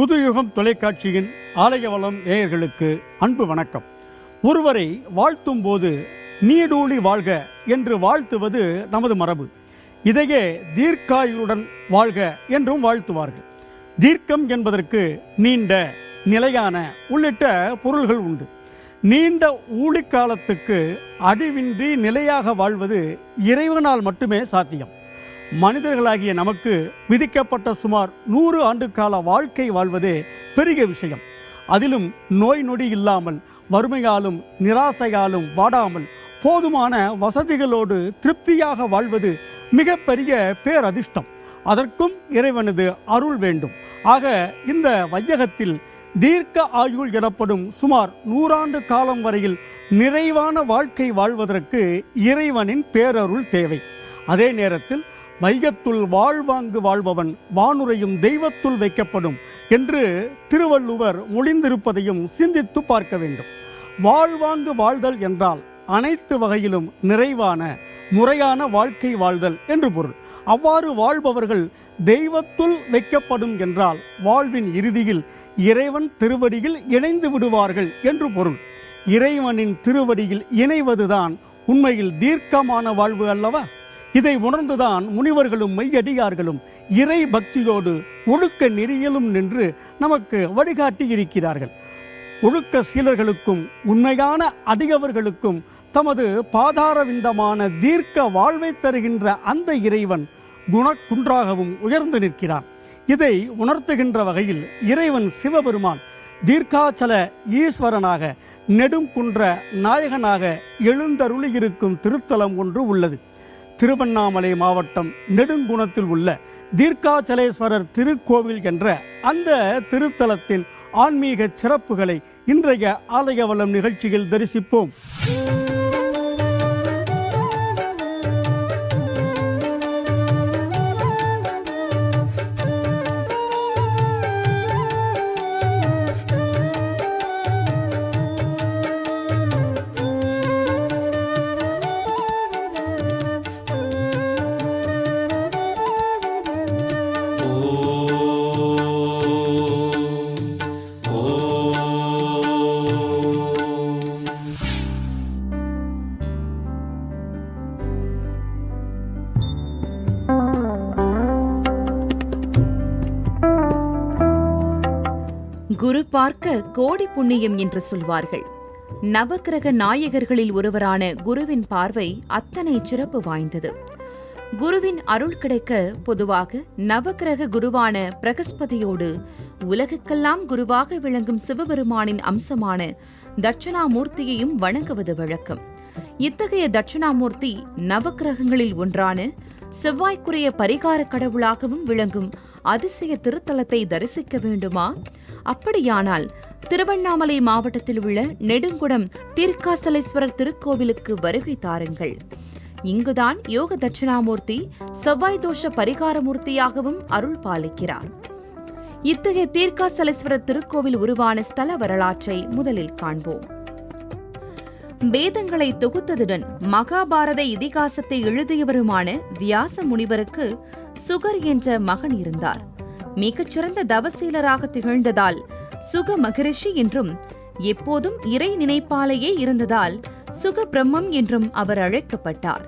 புதுயுகம் தொலைக்காட்சியின் ஆலயவளம் நேயர்களுக்கு அன்பு வணக்கம். ஒருவரை வாழ்த்தும் போது நீடூழி வாழ்க என்று வாழ்த்துவது நமது மரபு. இதையே தீர்க்காயுடன் வாழ்க என்றும் வாழ்த்துவார்கள். தீர்க்கம் என்பதற்கு நீண்ட நிலையான உள்ளிட்ட பொருள்கள் உண்டு. நீண்ட ஊழிக்காலத்துக்கு அடிவின்றி நிலையாக வாழ்வது இறைவனால் மட்டுமே சாத்தியம். மனிதர்களாகிய நமக்கு விதிக்கப்பட்ட சுமார் நூறு ஆண்டு கால வாழ்க்கை வாழ்வதே பெரிய விஷயம். அதிலும் நோய் நொடி இல்லாமல் வறுமையாலும் நிராசையாலும் வாடாமல் போதுமான வசதிகளோடு திருப்தியாக வாழ்வது மிகப்பெரிய பேரதிர்ஷ்டம். அதற்கும் இறைவனது அருள் வேண்டும். ஆக இந்த வையகத்தில் தீர்க்க ஆயுள் எனப்படும் சுமார் நூறாண்டு காலம் வரையில் நிறைவான வாழ்க்கை வாழ்வதற்கு இறைவனின் பேரருள் தேவை. அதே நேரத்தில் வையத்துள் வாழ்வாங்கு வாழ்பவன் வானுரையும் தெய்வத்துள் வைக்கப்படும் என்று திருவள்ளுவர் ஒளிந்திருப்பதையும் சிந்தித்து பார்க்க வேண்டும். வாழ்வாங்கு வாழ்தல் என்றால் அனைத்து வகையிலும் நிறைவான முறையான வாழ்க்கை வாழ்தல் என்று பொருள். அவ்வாறு வாழ்பவர்கள் தெய்வத்துள் வைக்கப்படும் என்றால் வாழ்வின் இறுதியில் இறைவன் திருவடியில் இணைந்து விடுவார்கள் என்று பொருள். இறைவனின் திருவடியில் இணைவதுதான் உண்மையில் தீர்க்கமான வாழ்வு அல்லவா? இதை உணர்ந்துதான் முனிவர்களும் மெய்யடியார்களும் இறை பக்தியோடு ஒழுக்க நெறியிலும் நின்று நமக்கு வழிகாட்டி இருக்கிறார்கள் ஒழுக்க சீலர்களுக்கும் உண்மையான அடியவர்களுக்கும் தமது பாதாரவிந்தமான தீர்க்க வாழ்வை தருகின்ற அந்த இறைவன் குணக்குன்றாகவும் உயர்ந்து நிற்கிறான் இதை உணர்த்துகின்ற வகையில் இறைவன் சிவபெருமான் தீர்க்காச்சல ஈஸ்வரனாக நெடுங்குன்ற நாயகனாக எழுந்தருளியிருக்கும் திருத்தலம் ஒன்று உள்ளது. திருவண்ணாமலை மாவட்டம் நெடுங்குணத்தில் உள்ள தீர்க்காச்சலேஸ்வரர் திருக்கோவில் என்ற அந்த திருத்தலத்தின் ஆன்மீக சிறப்புகளை இன்றைய ஆலயவளம் நிகழ்ச்சியில் தரிசிப்போம். பார்க்க கோடி புண்ணியம் என்று சொல்வார்கள். நவக்கிரக நாயகர்களில் ஒருவரான குருவின் பார்வை அத்தனை சிறப்பு வாய்ந்தது. குருவின் அருள் கிடைக்க பொதுவாக நவக்கிரக குருவான பிரகஸ்பதியோடு உலகுக்கெல்லாம் குருவாக விளங்கும் சிவபெருமானின் அம்சமான தட்சணாமூர்த்தியையும் வணங்குவது வழக்கம். இத்தகைய தட்சணாமூர்த்தி நவக்கிரகங்களில் ஒன்றான செவ்வாய்க்குரிய பரிகார கடவுளாகவும் விளங்கும் அதிசய திருத்தலத்தை தரிசிக்க வேண்டுமா? அப்படியானால் திருவண்ணாமலை மாவட்டத்தில் உள்ள நெடுங்குடம் தீர்க்காசலேஸ்வரர் திருக்கோவிலுக்கு வருகை தாருங்கள். இங்குதான் யோக தட்சிணாமூர்த்தி செவ்வாய் தோஷ பரிகாரமூர்த்தியாகவும் அருள் பாலிக்கிறார். இத்தகைய தீர்க்காசலேஸ்வரர் திருக்கோவில் உருவான ஸ்தல வரலாற்றை முதலில் காண்போம். வேதங்களை தொகுத்ததுடன் மகாபாரத இதிகாசத்தை எழுதியவருமான வியாச முனிவருக்கு சுகர் என்ற மகன் இருந்தார். மிகச்சிறந்த தவசீலராக திகழ்ந்ததால் சுக மகரிஷி என்றும் எப்போதும் இறை நினைப்பாலேயே இருந்ததால் சுக பிரம்மம் என்றும் அவர் அழைக்கப்பட்டார்.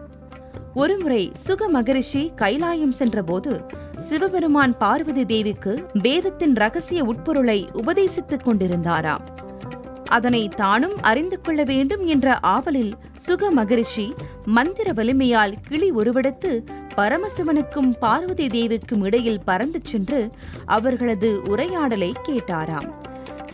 ஒருமுறை சுக மகரிஷி கைலாயம் சென்றபோது சிவபெருமான் பார்வதி தேவிக்கு வேதத்தின் ரகசிய உட்பொருளை உபதேசித்துக் கொண்டிருந்தாராம். அதனை தானும் அறிந்து கொள்ள வேண்டும் என்ற ஆவலில் சுக மகரிஷி மந்திர வலிமையால் கிளி உருவெடுத்து பரமசிவனுக்கும் பார்வதி தேவிக்கும் இடையில் பறந்து சென்று அவர்களது உரையாடலை கேட்டாராம்.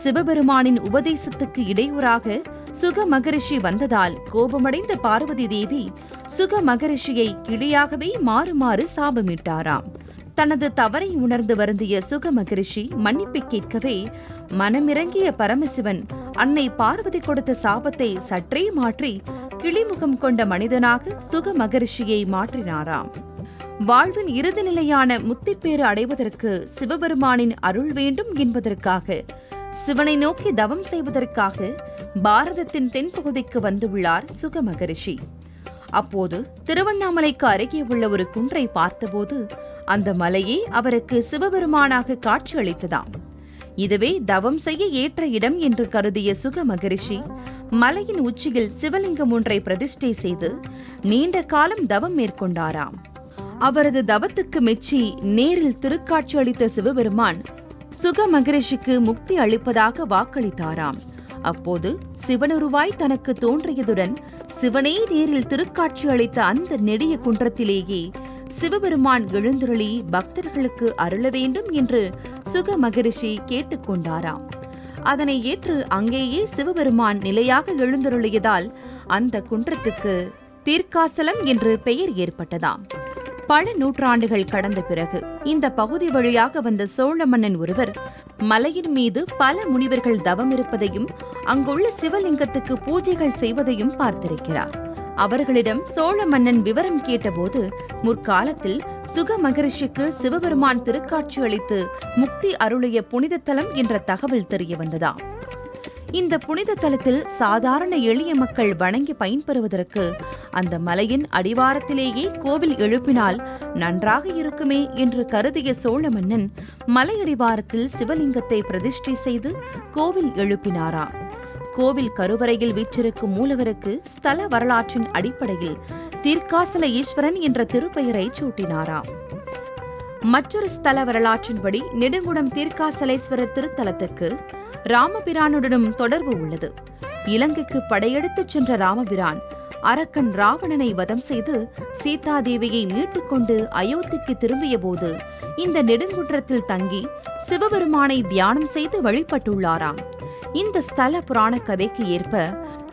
சிவபெருமானின் உபதேசத்துக்கு இடையூறாக சுக மகரிஷி வந்ததால் கோபமடைந்த பார்வதி தேவி சுக மகரிஷியை கிளியாகவே மாறுமாறு சாபமிட்டாராம். தனது தவறை உணர்ந்து வருந்திய சுக மகரிஷி மன்னிப்பு கேட்கவே மனமிறங்கிய பரமசிவன் அன்னை பார்வதி கொடுத்த சாபத்தை சற்றே மாற்றி கிளிமுகம் கொண்ட மனிதனாக சுக மகரிஷியை மாற்றினாராம். வாழ்வின் இறுதி நிலையான முத்திப்பேறு அடைவதற்கு சிவபெருமானின் அருள் வேண்டும் என்பதற்காக சிவனை நோக்கி தவம் செய்வதற்காக பாரதத்தின் தென்பகுதிக்கு வந்துள்ளார் சுக மகரிஷி அப்போது திருவண்ணாமலைக்கு அருகே உள்ள ஒரு குன்றை பார்த்தபோது அந்த மலையே அவருக்கு சிவபெருமானாக காட்சியளித்ததாம். இதுவே தவம் செய்ய ஏற்ற இடம் என்று கருதிய சுக மகரிஷி மலையின் உச்சியில் சிவலிங்கம் ஒன்றை பிரதிஷ்டை செய்து நீண்ட காலம் தவம் மேற்கொண்டாராம். அவரது தவத்துக்கு மெச்சி நேரில் திருக்காட்சி அளித்த சிவபெருமான் சுக மகரிஷிக்கு முக்தி அளிப்பதாக வாக்களித்தாராம். அப்போது சிவனுருவாய் தனக்கு தோன்றியதுடன் சிவனே நேரில் திருக்காட்சி அளித்த அந்த நெடிய குன்றத்திலேயே சிவபெருமான் எழுந்துருளி பக்தர்களுக்கு அருள வேண்டும் என்று சுக மகரிஷி கேட்டுக்கொண்டாராம். அதனை ஏற்று அங்கேயே சிவபெருமான் நிலையாக எழுந்தருளியதால் அந்த குன்றத்துக்கு தீர்க்காசலம் என்று பெயர் ஏற்பட்டதாம். பல நூற்றாண்டுகள் கடந்த பிறகு இந்த பகுதி வழியாக வந்த சோழ மன்னன் ஒருவர் மலையின் மீது பல முனிவர்கள் தவம் இருப்பதையும் அங்குள்ள சிவலிங்கத்துக்கு பூஜைகள் செய்வதையும் பார்த்திருக்கிறார். அவர்களிடம் சோழ மன்னன் விவரம் கேட்டபோது முற்காலத்தில் சுக மகரிஷிக்கு சிவபெருமான் திருக்காட்சி அளித்து முக்தி அருளிய புனித தலம் என்ற தகவல் தெரிய வந்ததாம் இந்த புனித தலத்தில் சாதாரண எளிய மக்கள் வணங்கி பயன்பெறுவதற்கு அந்த மலையின் அடிவாரத்திலேயே கோவில் எழுப்பினால் நன்றாக இருக்குமே என்று கருதிய சோழ மன்னன் மலையடிவாரத்தில் சிவலிங்கத்தை பிரதிஷ்டை செய்து கோவில் எழுப்பினாராம் கோவில் கருவறையில் வீற்றிருக்கும் மூலவருக்கு ஸ்தல வரலாற்றின் அடிப்படையில் தீர்க்காசல ஈஸ்வரன் என்ற திருப்பெயரை சூட்டினாராம் மற்றொரு ஸ்தல வரலாற்றின்படி நெடுங்குடம் தீர்க்காசலேஸ்வரர் திருத்தலத்துக்கு ராமபிரானுடனும் தொடர்பு உள்ளது. இலங்கைக்கு படையெடுத்துச் சென்ற ராமபிரான் அரக்கன் ராவணனை வதம் செய்து சீதாதேவியை மீட்டுக்கொண்டு அயோத்திக்கு திரும்பிய போது இந்த நெடுங்குன்றத்தில் தங்கி சிவபெருமானை தியானம் செய்து வழிபட்டுள்ளாராம். இந்த ஸ்தல புராண கதைக்கு ஏற்ப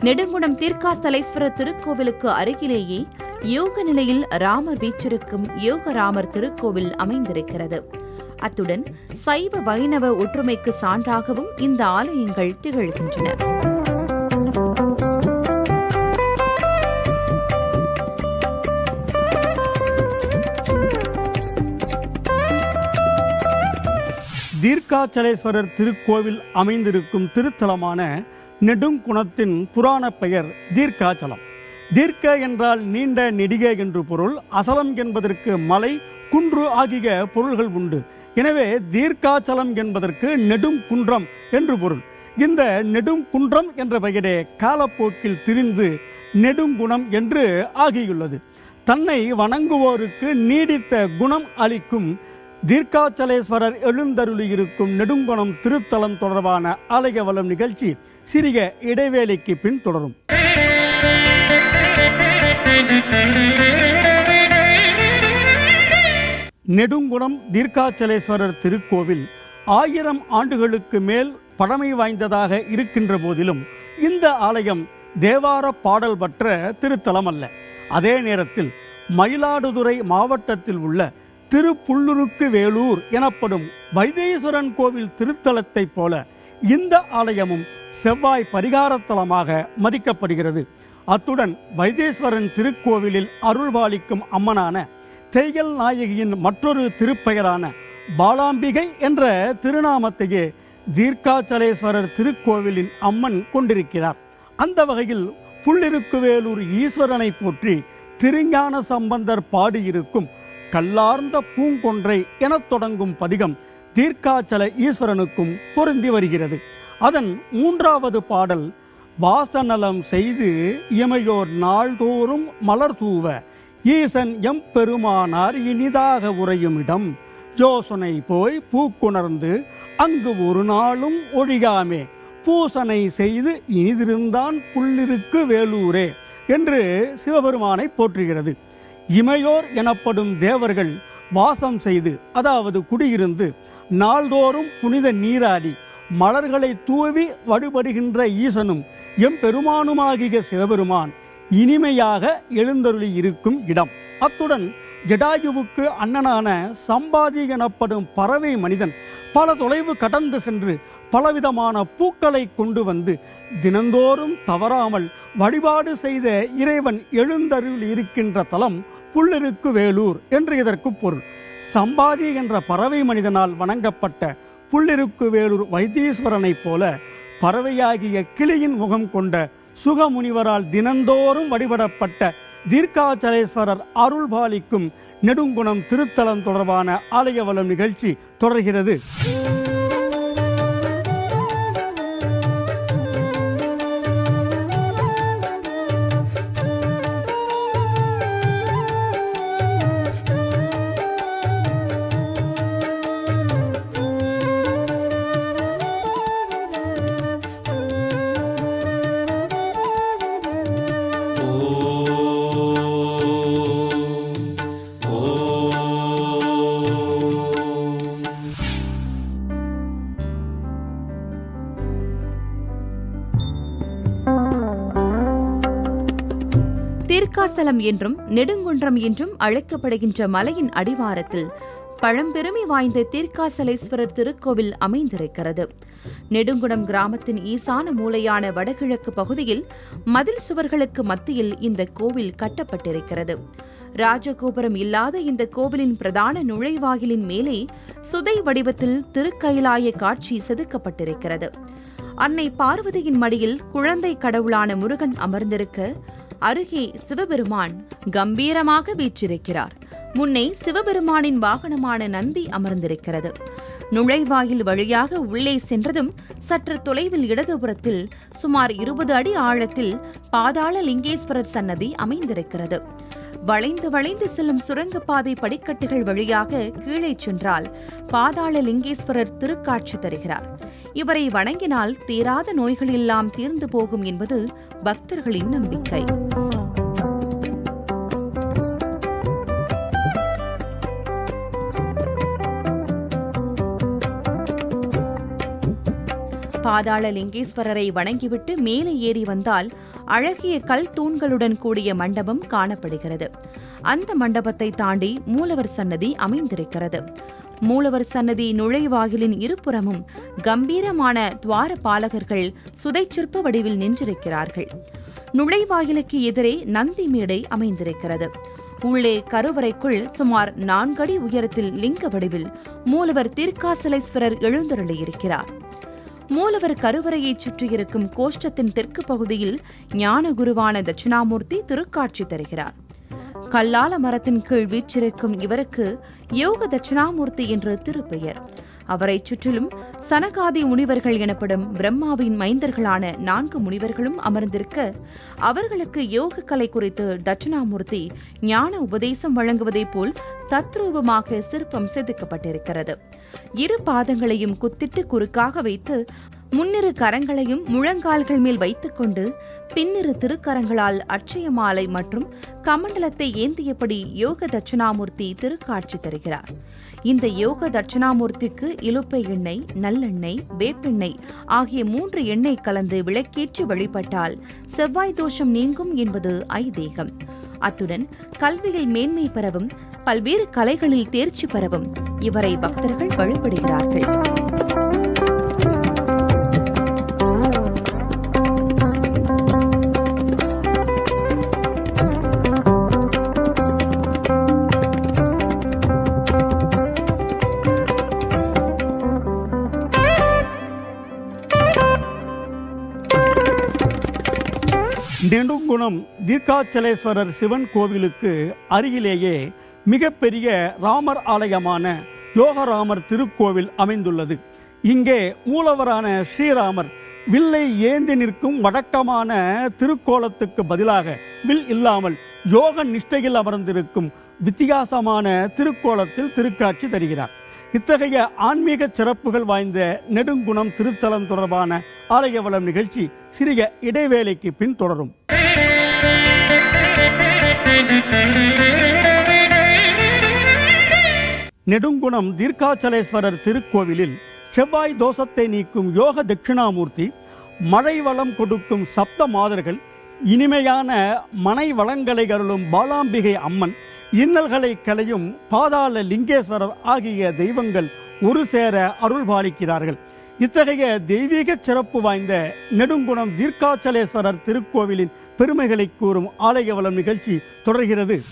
நெடுங்குணம் தீர்க்காஸ்தலேஸ்வரர் திருக்கோவிலுக்கு அருகிலேயே யோக நிலையில் ராமர் வீச்சிருக்கும் யோகராமர் திருக்கோவில் அமைந்திருக்கிறது. அத்துடன் சைவ வைணவ ஒற்றுமைக்கு சான்றாகவும் இந்த ஆலயங்கள் திகழ்கின்றன. தீர்க்காச்சலேஸ்வரர் திருக்கோவில் அமைந்திருக்கும் திருத்தலமான நெடுங்குணத்தின் புராண பெயர் தீர்க்காச்சலம். தீர்க்க என்றால் நீண்ட நெடிக என்று பொருள் அசலம் என்பதற்கு மலை குன்று ஆகிய பொருள்கள் உண்டு. எனவே தீர்க்காச்சலம் என்பதற்கு நெடும் குன்றம் என்று பொருள். இந்த நெடும் குன்றம் என்ற பெயரே காலப்போக்கில் திரிந்து நெடுங்குணம் என்று ஆகியுள்ளது. தன்னை வணங்குவோருக்கு நீடித்த குணம் அளிக்கும் தீர்க்காச்சலேஸ்வரர் எழுந்தருளியிருக்கும் நெடுங்குணம் திருத்தலம் தொடர்பான ஆலயவலம் நிகழ்ச்சி சிறிய இடைவேளைக்கு பின் தொடரும். நெடுங்குணம் தீர்க்காச்சலேஸ்வரர் திருக்கோவில் ஆயிரம் ஆண்டுகளுக்கு மேல் பழமை வாய்ந்ததாக இருக்கின்ற போதிலும் இந்த ஆலயம் தேவார பாடல் பெற்ற திருத்தலம் அல்ல. அதே நேரத்தில் மயிலாடுதுறை மாவட்டத்தில் உள்ள திருப்புள்ளுருக்கு வேலூர் எனப்படும் வைத்தீஸ்வரன் கோவில் திருத்தலத்தைப் போல இந்த ஆலயமும் செவ்வாய் பரிகாரத்தலமாக மதிக்கப்படுகிறது. அத்துடன் வைத்தீஸ்வரன் திருக்கோவிலில் அருள்பாலிக்கும் அம்மனான தேயல் நாயகியின் மற்றொரு திருப்பெயரான பாலாம்பிகை என்ற திருநாமத்தையே தீர்க்காச்சலேஸ்வரர் திருக்கோவிலின் அம்மன் கொண்டிருக்கிறார். அந்த வகையில் புள்ளிருக்குவேலூர் ஈஸ்வரனை போற்றி திருஞான சம்பந்தர் பாடியிருக்கும் கல்லார்ந்த பூங்கொன்றை எனத் தொடங்கும் பதிகம் தீர்க்காச்சல ஈஸ்வரனுக்கும் பொருந்தி வருகிறது. அதன் மூன்றாவது பாடல் வாசநலம் செய்து இமையோர் நாள்தோறும் மலர் தூவ ஈசன் எம் பெருமானார் இனிதாக உறையும் இடம் யோசனை போய் பூக்குணர்ந்து அங்கு ஒரு நாளும் ஒழியாமே பூசனை செய்து இனிதிருந்தான் புள்ளிருக்கு வேலூரே என்று சிவபெருமானை போற்றுகிறது. இமையோர் எனப்படும் தேவர்கள் வாசம் செய்து அதாவது குடியிருந்து நாள்தோறும் புனித நீராடி மலர்களை தூவி வழிபடுகின்ற ஈசனும் எம்பெருமானுமாகிய சிவபெருமான் இனிமையாக எழுந்தருளி இருக்கும் இடம். அத்துடன் ஜடாயுவுக்கு அண்ணனான சம்பாதி எனப்படும் பறவை மனிதன் பல தொலைவு கடந்து சென்று பலவிதமான பூக்களை கொண்டு வந்து தினந்தோறும் தவறாமல் வழிபாடு செய்த இறைவன் எழுந்தருள் இருக்கின்ற தலம் புல்லிருக்கு வேலூர் என்று இதற்கு பொருள். சம்பாதி என்ற பறவை மனிதனால் வணங்கப்பட்ட புள்ளிருக்கு வேலூர் வைத்தீஸ்வரனைப் போல பறவையாகிய கிளியின் முகம் கொண்ட சுகமுனிவரால் தினந்தோறும் வழிபடப்பட்ட தீர்க்காச்சலேஸ்வரர் அருள் பாலிக்கும் நெடுங்குணம் திருத்தலம் தொடர்பான ஆலயவலம் நிகழ்ச்சி தொடர்கிறது. தீர்க்காசலம் என்றும் நெடுங்குன்றம் என்றும் அழைக்கப்படுகின்ற மலையின் அடிவாரத்தில் பழம்பெருமை வாய்ந்த தீர்க்காசலேஸ்வரர் திருக்கோவில் அமைந்திருக்கிறது. நெடுங்குடம் கிராமத்தின் ஈசான மூலையான வடகிழக்கு பகுதியில் மதில் சுவர்களுக்கு மத்தியில் இந்த கோவில் கட்டப்பட்டிருக்கிறது. ராஜகோபுரம் இல்லாத இந்த கோவிலின் பிரதான நுழைவாயிலின் மேலே சுதை வடிவத்தில் திருக்கயிலாய காட்சி செதுக்கப்பட்டிருக்கிறது. அன்னை பார்வதியின் மடியில் குழந்தை கடவுளான முருகன் அமர்ந்திருக்க அருகே சிவபெருமான் கம்பீரமாக வீற்றிருக்கிறார். முன்னே சிவபெருமானின் வாகனமான நந்தி அமர்ந்திருக்கிறது. நுழைவாயில் வழியாக உள்ளே சென்றதும் சற்று தொலைவில் இடதுபுறத்தில் சுமார் இருபது அடி ஆழத்தில் பாதாள லிங்கேஸ்வரர் சன்னதி அமைந்திருக்கிறது. வளைந்து வளைந்து செல்லும் சுரங்கப்பாதை படிக்கட்டுகள் வழியாக கீழே சென்றால் பாதாள லிங்கேஸ்வரர் திருக்காட்சி தருகிறார். இவரை வணங்கினால் தீராத நோய்கள் எல்லாம் தீர்ந்து போகும் என்பது பக்தர்களின் நம்பிக்கை. பாதாள லிங்கேஸ்வரரை வணங்கிவிட்டு மேலே ஏறி வந்தால் அழகிய கல் தூண்களுடன் கூடிய மண்டபம் காணப்படுகிறது. அந்த மண்டபத்தை தாண்டி மூலவர் சன்னதி அமைந்திருக்கிறது. மூலவர் சன்னதி நுழைவாயிலின் இருபுறமும் கம்பீரமான துவார பாலகர்கள் சுதைச்சிற்ப வடிவில் நின்றிருக்கிறார்கள். நுழைவாயிலுக்கு எதிரே நந்தி மேடை அமைந்திருக்கிறது. உள்ளே கருவறைக்குள் சுமார் நான்கடி உயரத்தில் லிங்க வடிவில் மூலவர் தீர்க்காசலேஸ்வரர் எழுந்தருளியிருக்கிறார். மூலவர் கருவறையைச் சுற்றியிருக்கும் கோஷ்டத்தின் தெற்கு பகுதியில் ஞான குருவான தட்சிணாமூர்த்தி திருக்காட்சி தருகிறார். கல்லால மரத்தின் கீழ் வீற்றிருக்கும் இவருக்கு யோக தட்சிணாமூர்த்தி என்று திருப்பெயர். அவரைச் சுற்றிலும் சனகாதி முனிவர்கள் எனப்படும் பிரம்மாவின் மைந்தர்களான நான்கு முனிவர்களும் அமர்ந்திருக்க அவர்களுக்கு யோக கலை குறித்து தட்சிணாமூர்த்தி ஞான உபதேசம் வழங்குவதைப் போல் தத்ரூபமாக சிற்பம் செதுக்கப்பட்டிருக்கிறது. இரு பாதங்களையும் குத்திட்டு குறுக்காக வைத்து முன்னிரு கரங்களையும் முழங்கால்கள் மேல் வைத்துக்கொண்டு பின்னிரு திருக்கரங்களால் அட்சய மாலை மற்றும் கமண்டலத்தை ஏந்தியபடி யோக தட்சிணாமூர்த்தி திருக்காட்சி தருகிறார். இந்த யோக தட்சிணாமூர்த்திக்கு இலுப்பை எண்ணெய் நல்லெண்ணெய் வேப்பெண்ணெய் ஆகிய மூன்று எண்ணெய் கலந்து விளக்கேற்றி வழிபட்டால் செவ்வாய் தோஷம் நீங்கும் என்பது ஐதீகம். அத்துடன் கல்வியில் மேன்மை பெறவும் பல்வேறு கலைகளில் தேர்ச்சி பெறவும் இவரை பக்தர்கள் வழிபடுகிறார்கள். குணம் தீர்க்காச்சலேஸ்வரர் சிவன் கோவிலுக்கு அருகிலேயே மிகப்பெரிய ராமர் ஆலயமான யோகராமர் திருக்கோவில் அமைந்துள்ளது. இங்கே மூலவரான ஸ்ரீராமர் வில்லை ஏந்தி நிற்கும் வழக்கமான திருக்கோலத்துக்கு பதிலாக வில் இல்லாமல் யோக நிஷ்டையில் அமர்ந்திருக்கும் வித்தியாசமான திருக்கோலத்தில் திருக்காட்சி தருகிறார். இத்தகைய ஆன்மீக சிறப்புகள் வாய்ந்த நெடுங்குணம் திருத்தலம் தொடர்பான ஆலய வளம் நிகழ்ச்சி சிறிய இடைவேளைக்கு பின் தொடரும். நெடுங்குணம் தீர்க்காச்சலேஸ்வரர் திருக்கோவிலில் செவ்வாய் தோஷத்தை நீக்கும் யோக தட்சிணாமூர்த்தி மழை வளம் கொடுக்கும் சப்த மாதர்கள் இனிமையான மனை வளங்களை கருளும் பாலாம்பிகை அம்மன் இன்னல்களை களையும் பாதாள லிங்கேஸ்வரர் ஆகிய தெய்வங்கள் ஒரு சேர அருள் பாலிக்கிறார்கள் இத்தகைய தெய்வீக சிறப்பு வாய்ந்த நெடுங்குணம் தீர்க்காச்சலேஸ்வரர் திருக்கோவிலின் பெருமைகளை கூறும் ஆலய வளம் நிகழ்ச்சி தொடர்கிறது.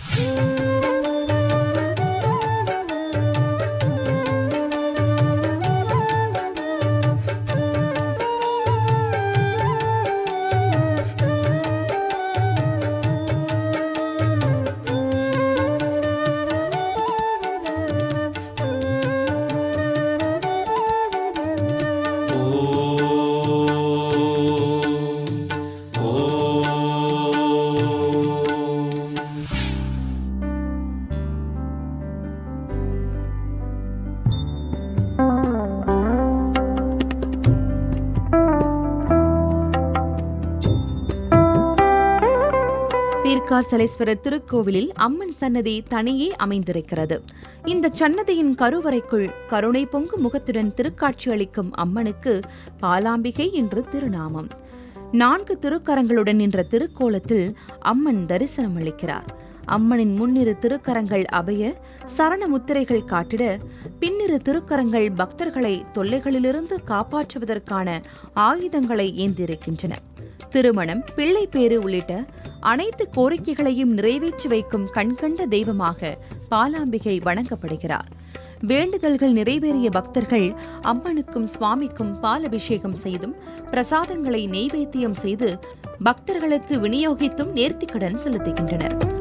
தீர்க்காசலேஸ்வரர் திருக்கோவிலில் அம்மன் சன்னதி தனியே அமைந்திருக்கிறது. இந்த சன்னதியின் கருவறைக்குள் கருணை பொங்கு முகத்துடன் திருக்காட்சி அளிக்கும் அம்மனுக்கு பாலாம்பிகை என்று திருநாமம். நான்கு திருக்கரங்களுடன் நின்ற திருக்கோலத்தில் அம்மன் தரிசனம் அளிக்கிறார் அம்மனின் முன்னிரு திருக்கரங்கள் அபய சரண முத்திரைகள் காட்டிட பின்னிரு திருக்கரங்கள் பக்தர்களை தொல்லைகளிலிருந்து காப்பாற்றுவதற்கான ஆயுதங்களை ஏந்திருக்கின்றன. திருமணம் பிள்ளை பேறு உள்ளிட்ட அனைத்து கோரிக்கைகளையும் நிறைவேற்றி வைக்கும் கண்கண்ட தெய்வமாக பாலாம்பிகை வணங்கப்படுகிறார். வேண்டுதல்கள் நிறைவேறிய பக்தர்கள் அம்மனுக்கும் சுவாமிக்கும் பால் அபிஷேகம் செய்தும் பிரசாதங்களை நெய்வேத்தியம் செய்து பக்தர்களுக்கு விநியோகித்தும் நேர்த்திக்கடன் செலுத்துகின்றனர்.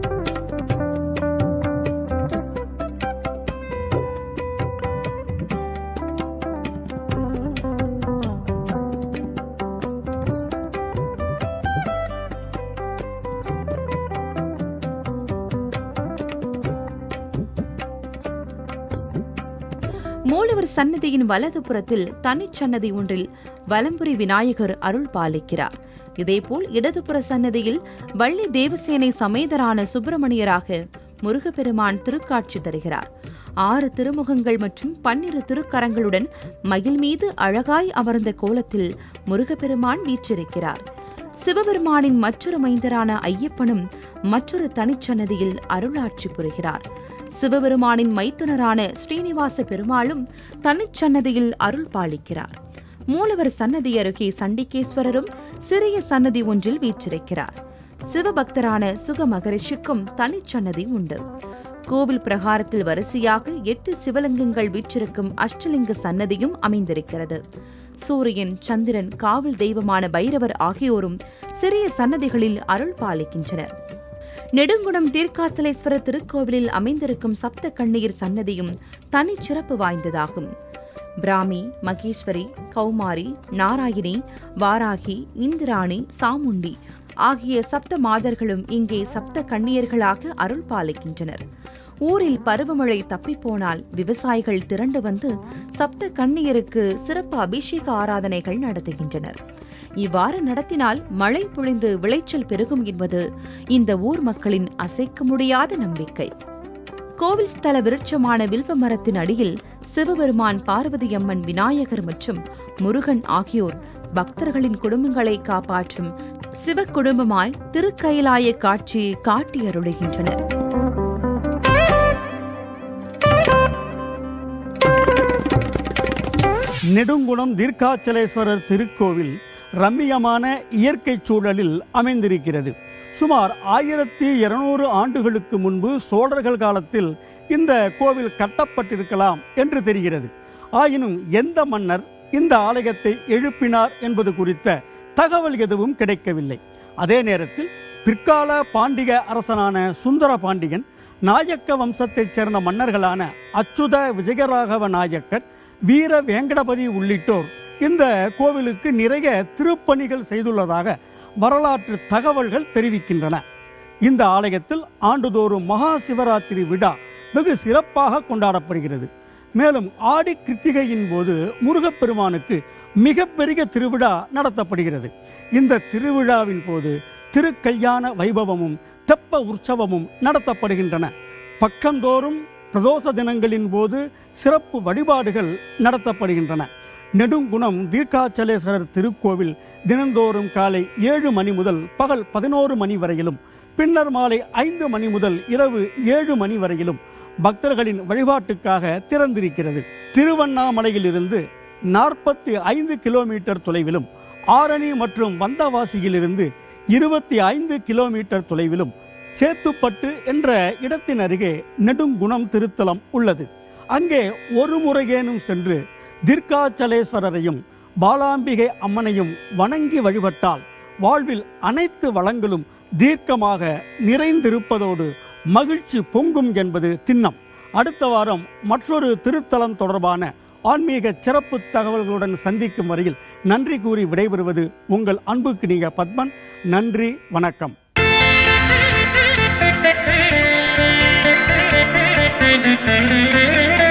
வீதியின் வலது புறத்தில் தனிச்சன்னதி ஒன்றில் வலம்புரி விநாயகர் அருள் பாலிக்கிறார். இதேபோல் இடதுபுற சன்னதியில் வள்ளி தேவசேனை சமேதரான சுப்பிரமணியராக முருகப்பெருமான் திருக்காட்சி தருகிறார். ஆறு திருமுகங்கள் மற்றும் பன்னிரு திருக்கரங்களுடன் மயில் மீது அழகாய் அமர்ந்த கோலத்தில் முருகப்பெருமான் வீற்றிருக்கிறார். சிவபெருமானின் மற்றொரு மைந்தரான ஐயப்பனும் மற்றொரு தனிச்சன்னதியில் அருளாட்சி புரிகிறார். சிவபெருமானின் மைத்துனரான ஸ்ரீனிவாச பெருமாளும் தனிச்சன்னதியில் அருள் பாலிக்கிறார். மூலவர் சன்னதி அருகே சண்டிகேஸ்வரரும் சிறிய சன்னதி ஒன்றில் வீற்றிருக்கிறார். சிவபக்தரான சுக மகரிஷிக்கும் தனிச்சன்னதி உண்டு. கோவில் பிரகாரத்தில் வரிசையாக எட்டு சிவலிங்கங்கள் வீற்றிருக்கும் அஷ்டலிங்க சன்னதியும் அமைந்திருக்கிறது. சூரியன் சந்திரன் காவல் தெய்வமான பைரவர் ஆகியோரும் சிறிய சன்னதிகளில் அருள் பாலிக்கின்றனர். நெடுங்குணம் தீர்க்காசலேஸ்வரர் திருக்கோவிலில் அமைந்திருக்கும் சப்த கண்ணீர் சன்னதியும் தனிச்சிறப்பு வாய்ந்ததாகும். பிராமி மகேஸ்வரி கௌமாரி நாராயணி வாராகி இந்திராணி சாமுண்டி ஆகிய சப்த மாதர்களும் இங்கே சப்த கண்ணியர்களாக அருள் பாலிக்கின்றனர். ஊரில் பருவமழை தப்பிப்போனால் விவசாயிகள் திரண்டு வந்து சப்த கண்ணியருக்கு சிறப்பு அபிஷேக ஆராதனைகள் நடத்துகின்றனர். இவ்வாறு நடத்தினால் மழை பொழிந்து விளைச்சல் பெருகும் என்பது இந்த ஊர் மக்களின் அசைக்க முடியாத நம்பிக்கை. கோவில் ஸ்தல விருட்சமான வில்வ மரத்தின் அடியில் சிவபெருமான் பார்வதி அம்மன் விநாயகர் மற்றும் முருகன் ஆகியோர் பக்தர்களின் குடும்பங்களை காப்பாற்றும் சிவ குடும்பமாய் திருக்கயிலாய காட்சியை காட்டியருளுகின்றனர் நெடுங்குணம் தீர்க்காச்சலேஸ்வரர் திருக்கோவில் ரம்மியமான இயற்கை சூழலில் அமைந்திருக்கிறது. சுமார் ஆயிரத்தி இருநூறு ஆண்டுகளுக்கு முன்பு சோழர்கள் காலத்தில் இந்த கோவில் கட்டப்பட்டிருக்கலாம் என்று தெரிகிறது. ஆயினும் எந்த மன்னர் இந்த ஆலயத்தை எழுப்பினார் என்பது குறித்த தகவல் எதுவும் கிடைக்கவில்லை. அதே நேரத்தில் பிற்கால பாண்டிக அரசனான சுந்தர பாண்டியன் நாயக்க வம்சத்தைச் சேர்ந்த மன்னர்களான அச்சுத விஜயராகவ நாயக்கர் வீர வேங்கடபதி உள்ளிட்டோர் இந்த கோவிலுக்கு நிறைய திருப்பணிகள் செய்துள்ளதாக வரலாற்று தகவல்கள் தெரிவிக்கின்றன. இந்த ஆலயத்தில் ஆண்டுதோறும் மகா சிவராத்திரி விழா வெகு சிறப்பாக கொண்டாடப்படுகிறது. மேலும் ஆடி கிருத்திகையின் போது முருகப்பெருமானுக்கு மிகப்பெரிய திருவிழா நடத்தப்படுகிறது. இந்த திருவிழாவின் போது திருக்கல்யாண வைபவமும் தெப்ப உற்சவமும் நடத்தப்படுகின்றன. பக்கந்தோறும் பிரதோஷ தினங்களின் போது சிறப்பு வழிபாடுகள் நடத்தப்படுகின்றன. நெடுங்குணம் தீர்க்காச்சலேஸ்வரர் திருக்கோவில் தினந்தோறும் காலை ஏழு மணி முதல் பகல் பதினோரு மணி வரையிலும் பின்னர் மாலை ஐந்து மணி முதல் இரவு ஏழு மணி வரையிலும் பக்தர்களின் வழிபாட்டுக்காக திறந்திருக்கிறது. திருவண்ணாமலையிலிருந்து நாற்பத்தி ஐந்து கிலோமீட்டர் தொலைவிலும் ஆரணி மற்றும் வந்தவாசியிலிருந்து இருபத்தி ஐந்து கிலோமீட்டர் தொலைவிலும் சேத்துப்பட்டு என்ற இடத்தின் அருகே நெடுங்குணம் திருத்தலம் உள்ளது. அங்கே ஒரு முறையேனும் சென்று தீர்க்காச்சலேஸ்வரரையும் பாலாம்பிகை அம்மனையும் வணங்கி வழிபட்டால் வாழ்வில் அனைத்து வளங்களும் தீர்க்கமாக நிறைந்திருப்பதோடு மகிழ்ச்சி பொங்கும் என்பது திண்ணம் அடுத்த வாரம் மற்றொரு திருத்தலம் தொடர்பான ஆன்மீக சிறப்பு தகவல்களுடன் சந்திக்கும் வரையில் நன்றி கூறி விடைபெறுவது உங்கள் அன்புக்கு நீங்க பத்மன் நன்றி வணக்கம் Thank you.